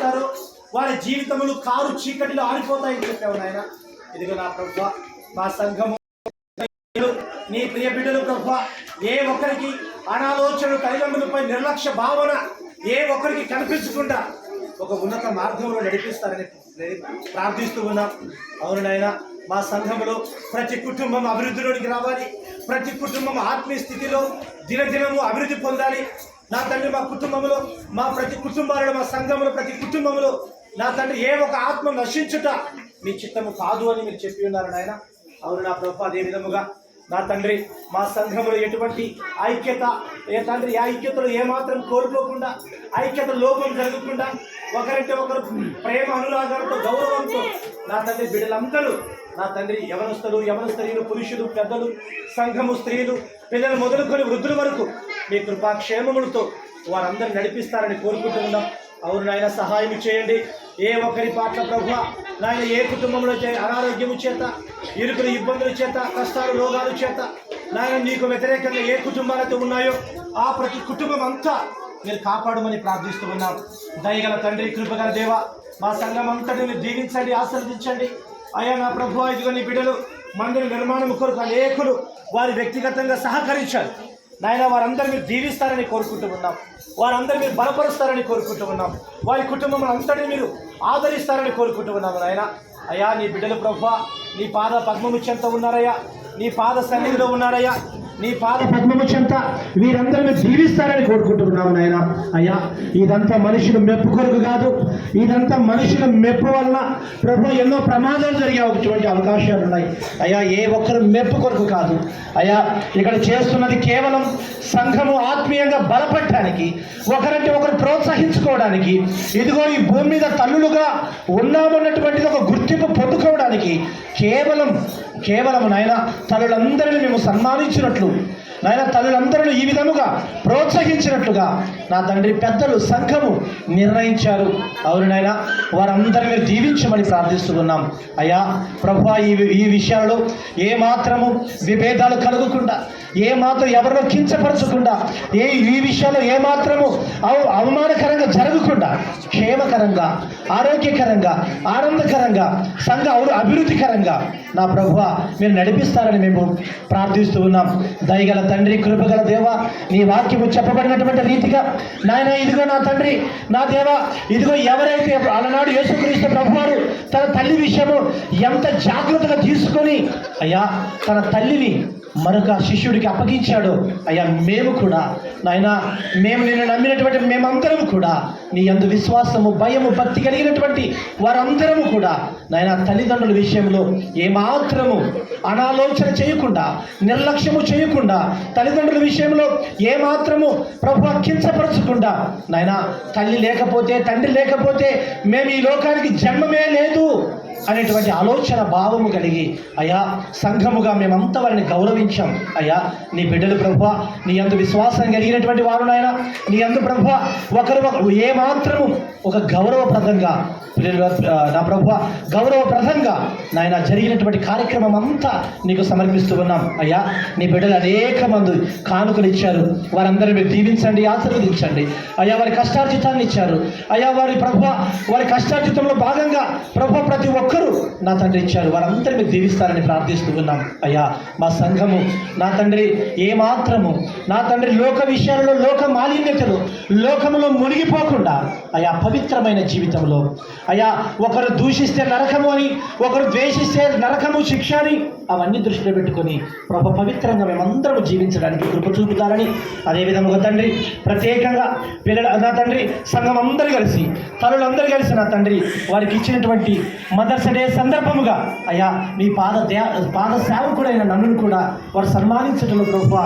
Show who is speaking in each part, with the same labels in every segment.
Speaker 1: నడిపిస్తారో వారి జీవితములు కారు చీకటిలో ఆరిపోతాయని చెప్పావు నాయన. ఇదిగో నా ప్రభు మా సంఘము. నీ ప్రియ బిడ్డలు ప్రభు ఏ ఒక్కరికి అనాలోచన తల్లిదండ్రులపై నిర్లక్ష్య భావన ఏ ఒక్కరికి కనిపించకుండా ఒక ఉన్నత మార్గంలో నడిపిస్తారని ప్రార్థిస్తూ ఉన్నాం. అవును నాయన మా సంఘంలో ప్రతి కుటుంబం అభివృద్ధిలోనికి రావాలి. ప్రతి కుటుంబం ఆత్మీయ స్థితిలో దినదినము అభివృద్ధి పొందాలి. నా తండ్రి మా కుటుంబంలో మా ప్రతి కుటుంబాలలో మా సంఘంలో ప్రతి కుటుంబంలో నా తండ్రి ఏ ఒక ఆత్మ నశించుట మీ చిత్తము కాదు అని మీరు చెప్పి ఉన్నారు నాయన. అవును నా ప్రభు అదే విధముగా నా తండ్రి మా సంఘంలో ఎటువంటి ఐక్యత ఏ తండ్రి ఆ ఐక్యతలో ఏమాత్రం కోల్పోకుండా ఐక్యత లోపం జరగకుండా ఒకరంటే ఒకరు ప్రేమ అనురాగాలతో గౌరవంతో నా తండ్రి బిడ్డలందరూ నా తండ్రి యవనస్తులు యవన స్త్రీలు పురుషులు పెద్దలు సంఘము స్త్రీలు పిల్లలు మొదలుకొని వృద్ధుల వరకు మీ కృపాక్షేమములతో వారందరూ నడిపిస్తారని కోరుకుంటున్నాం అవును నాయన సహాయం చేయండి. ఏ ఒక్కరి పాటల ప్రభు నాయన ఏ కుటుంబంలో అనారోగ్యము చేత ఇరుకుల ఇబ్బందుల చేత కష్టాలు రోగాలు చేత నాయన నీకు వ్యతిరేకంగా ఏ కుటుంబాలైతే ఉన్నాయో ఆ ప్రతి కుటుంబం అంతా మీరు కాపాడమని ప్రార్థిస్తూ ఉన్నాం. దయగల తండ్రి కృపగల దేవ మా సంఘం అంతటిని మీరు దీవించండి ఆశీర్వదించండి. అయ్యా నా ప్రభు ఇదిగో నీ బిడ్డలు మందిర నిర్మాణం కొరకు అనేకులు వారి వ్యక్తిగతంగా సహకరించారు. నాయన వారందరూ మీరు దీవిస్తారని కోరుకుంటూ ఉన్నాం. వారందరూ మీరు బలపరుస్తారని కోరుకుంటూ ఉన్నాం. వారి కుటుంబం అంతటిని మీరు ఆదరిస్తారని కోరుకుంటూ ఉన్నాము నాయన. అయ్యా నీ బిడ్డలు ప్రభు నీ పాద పద్మముచ్చంత ఉన్నారయ్యా. నీ పాద సన్నిధిలో ఉన్నారయ్యా. నీ పాద పద్మము చెంత వీరందరూ జీవిస్తారని కోరుకుంటున్నాము నాయన. అయ్యా ఇదంతా మనుషుల మెప్పు కొరకు కాదు. ఇదంతా మనుషుల మెప్పు వలన ప్రభు ఎన్నో ప్రమాదాలు జరిగేటువంటి అవకాశాలు ఉన్నాయి. అయ్యా ఏ ఒక్కరు మెప్పు కొరకు కాదు. అయ్యా ఇక్కడ చేస్తున్నది కేవలం సంఘము ఆత్మీయంగా బలపడటానికి ఒకరంటే ఒకరు ప్రోత్సహించుకోవడానికి ఇదిగో ఈ భూమి మీద తల్లులుగా ఉన్నామన్నటువంటిది ఒక గుర్తింపు పొందుకోవడానికి కేవలం కేవలం నాయన తల్లులందరినీ మేము సన్మానించినట్లు నాయన తల్లులందరినీ ఈ విధముగా ప్రోత్సహించినట్లుగా నా తండ్రి పెద్దలు సంఘము నిర్ణయించారు. అవును నాయన వారందరినీ మీరు దీవించమని ప్రార్థిస్తున్నాం. అయ్యా ప్రభు ఈ ఈ విషయాల్లో ఏ మాత్రము విభేదాలు కలగకుండా ఏ మాత్రం ఎవరినో కించపరచకుండా ఏ ఈ విషయాల్లో ఏ మాత్రము అవ అవమానకరంగా జరగకుండా క్షేమకరంగా ఆరోగ్యకరంగా ఆనందకరంగా సంఘ అభివృద్ధికరంగా నా ప్రభు మీరు నడిపిస్తారని మేము ప్రార్థిస్తూ ఉన్నాం. దయగల తండ్రి కృపగల దేవ నీ వాక్యము చెప్పబడినటువంటి రీతిగా నాయన ఇదిగో నా తండ్రి నా దేవ ఇదిగో ఎవరైతే అలనాడు యేసుక్రీస్తు ప్రభువారు తన తల్లి విషయము ఎంత జాగ్రత్తగా తీసుకొని అయ్యా తన తల్లిని మరొక శిష్యుడికి అప్పగించాడు అయ్యా మేము కూడా నాయన మేము నిన్ను నమ్మినటువంటి మేమందరం కూడా నీ అందు విశ్వాసము భయము భక్తి కలిగినటువంటి వారందరము కూడా నాయన తల్లిదండ్రుల విషయంలో ఏమాత్రము అనాలోచన చేయకుండా నిర్లక్ష్యము చేయకుండా తల్లిదండ్రుల విషయంలో ఏమాత్రము ప్రభు కించపరచకుండా నాయన తల్లి లేకపోతే తండ్రి లేకపోతే మేము ఈ లోకానికి జన్మమే లేదు. అనేటువంటి ఆలోచన భావము కలిగి అయ్యా సంఘముగా మేమంతా వారిని గౌరవించాం. అయ్యా నీ బిడ్డలు ప్రభు నీ అందు విశ్వాసం కలిగినటువంటి వారు నాయన. నీ అందు ప్రభు ఒకరు ఏమాత్రము ఒక గౌరవప్రదంగా నా ప్రభు గౌరవప్రదంగా నాయన జరిగినటువంటి కార్యక్రమం అంతా నీకు సమర్పిస్తూ ఉన్నాం. అయ్యా నీ బిడ్డలు అనేక మంది కానుకలు ఇచ్చారు. వారందరూ మీరు దీవించండి ఆశీర్వదించండి. అయ్యా వారి కష్టార్జితాన్ని ఇచ్చారు. అయ్యా వారి ప్రభు వారి కష్టార్జితంలో భాగంగా ప్రభు ప్రతి ఒక్కరూ నా తండ్రి ఇచ్చారు. వారందరూ మీరు దీవిస్తారని ప్రార్థిస్తూ ఉన్నాం. అయ్యా మా సంఘము నా తండ్రి ఏమాత్రము నా తండ్రి లోక విషయాలలో లోక మాలిన్యతలు లోకంలో మునిగిపోకుండా అయ్యా పవిత్రమైన జీవితంలో అయ్యా ఒకరు దూషిస్తే నరకము అని ఒకరు ద్వేషిస్తే నరకము శిక్ష అని అవన్నీ దృష్టిలో పెట్టుకొని ప్రభ పవిత్రంగా మేమందరం జీవించడానికి కృప చూపుతారని అదేవిధముగా తండ్రి ప్రత్యేకంగా పిల్లల నా తండ్రి సంఘం అందరూ కలిసి తల్లులందరూ కలిసి నా తండ్రి వారికి ఇచ్చినటువంటి మదర్స్ డే సందర్భముగా అయ్యా మీ పాద దే పాద సేవకుడైన నన్ను కూడా వారు సన్మానించడంలో ప్రభు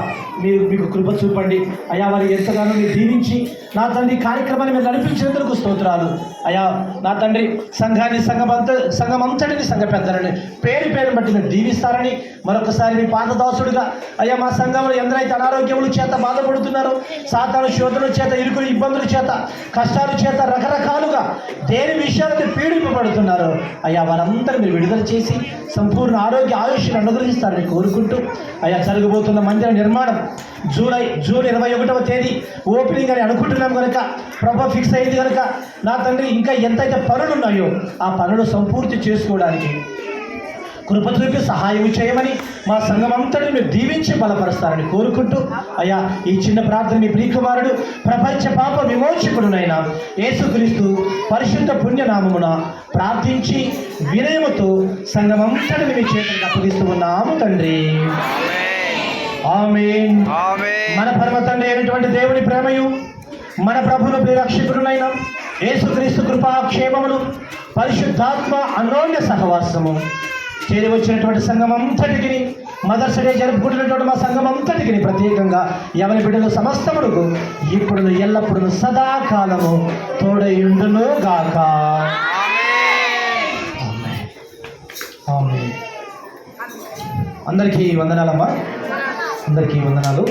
Speaker 1: మీరు మీకు కృప చూపండి. అయ్యా వారి ఎంతగానో మీరు దీవించి నా తండ్రి కార్యక్రమాన్ని మీరు నడిపించినందుకు స్తోత్రాలు. అయ్యా నా తండ్రి సంఘాన్ని సంఘమంత సంఘమంతటిని సంఘ పెద్దలని. పేరు పేరు బట్టి మీరు దీవిస్తారని మరొకసారి మీ పాదదాసుడుగా అయ్యా మా సంఘంలో ఎందరైతే అనారోగ్యముల చేత బాధపడుతున్నారో సాతాను శోధనల చేత ఇరుకులు ఇబ్బందుల చేత కష్టాల చేత రకరకాలుగా దేని విషయాలతో పీడింపబడుతున్నారో అయ్యా వారందరూ మీరు విడుదల చేసి సంపూర్ణ ఆరోగ్య ఆయుష్ను అనుగ్రహిస్తారని కోరుకుంటూ అయ్యా జరగబోతున్న మందిర నిర్మాణం జూలై జూన్ ఇరవై ఒకటవ తేదీ ఓపెనింగ్ అని అనుకుంటున్నాం కనుక ప్రభా ఫిక్స్ అయింది కనుక నా తండ్రి ఇంకా ఎంతైతే పనులు ఉన్నాయో ఆ పనులు సంపూర్తి చేసుకోవడానికి కృప చూపి సహాయం చేయమని మా సంఘం అంతటి మీరు దీవించి బలపరుస్తారని కోరుకుంటూ అయ్యా ఈ చిన్న ప్రార్థన మీ ప్రియకుమారుడు ప్రపంచ పాప విమోచకుడునైన యేసుక్రీస్తు పరిశుద్ధ పుణ్యనామమున ప్రార్థించి వినయముతో సంఘం అంతటిని మీ చేతులకు అప్పగిస్తూ ఉన్నాము తండ్రి. ఆమేన్. మన పరమ తండ్రి అయినటువంటి దేవుని ప్రేమయు మన ప్రభుల ప్రియరక్షకుడునైన యేసుక్రీస్తు కృపాక్షేమములు పరిశుద్ధాత్మ అన్యోన్య సహవాసము. చేరి వచ్చినటువంటి సంఘం అంతటికి మదర్స్ డే జరుపుకుంటున్నటువంటి మా సంఘం అంతటికి ప్రత్యేకంగా ఎవరి బిడ్డలు సమస్తములకు ఇప్పుడు ఎల్లప్పుడూ సదాకాలము తోడయుండును గాక. అందరికీ వందనాలమ్మా. అందరికీ వందనాలు.